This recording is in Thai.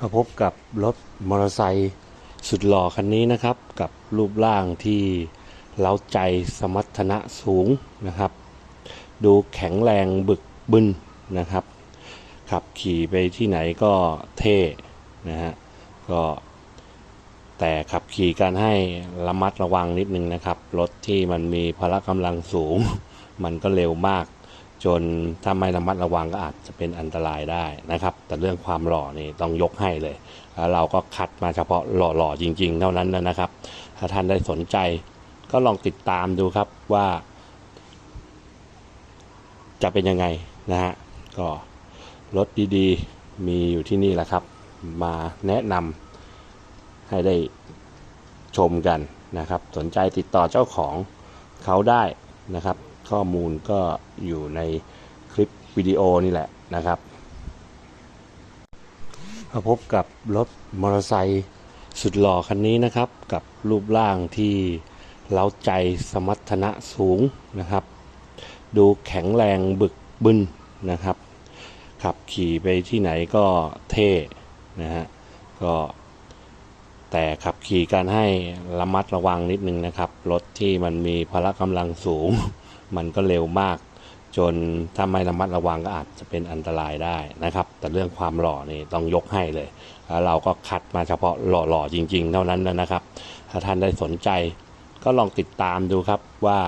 มาพบกับรถมอเตอร์ไซค์สุดหล่อคันนี้นะครับ กับรูปร่างที่เล้าใจสมรรถนะสูงนะครับ ดูแข็งแรงบึกบึนนะครับ ขับขี่ไปที่ไหนก็เท่นะฮะก็แต่ขับขี่กันให้ระมัดระวังนิดนึงนะครับ รถที่มันมีพละกำลังสูง มันก็เร็วมาก จนถ้าไม่ระมัดระวังก็อาจจะเป็นอันตรายได้นะครับ แต่เรื่องความหล่อนี่ต้องยกให้เลยแล้วเราก็คัดมาเฉพาะหล่อๆจริง ๆ เท่านั้นนะครับ ถ้าท่านได้สนใจก็ลองติดตามดูครับว่า จะเป็นยังไงนะฮะก็รถดีๆ มีอยู่ที่นี่แหละครับ มาแนะนำให้ได้ชมกันนะครับ สนใจติดต่อเจ้าของเขาได้นะครับ ข้อมูลก็อยู่ในคลิปวิดีโอนี่แหละนะครับมาพบกับรถมอเตอร์ไซค์สุดหล่อคันนี้นะครับ กับรูปร่างที่เล้าใจสมรรถนะสูงนะครับ ดูแข็งแรงบึกบึนนะครับ ขับขี่ไปที่ไหนก็เท่นะฮะก็แต่ขับขี่กันให้ระมัดระวังนิดนึงนะครับ รถที่มันมีพละกำลังสูง มันก็เร็วมาก จนถ้าไม่ระมัดระวังก็อาจจะเป็นอันตรายได้นะครับ แต่เรื่องความหล่อนี่ต้องยกให้เลยแล้วเราก็คัดมาเฉพาะหล่อๆจริง ๆ เท่านั้นนะครับ ถ้าท่านได้สนใจก็ลองติดตามดูครับว่า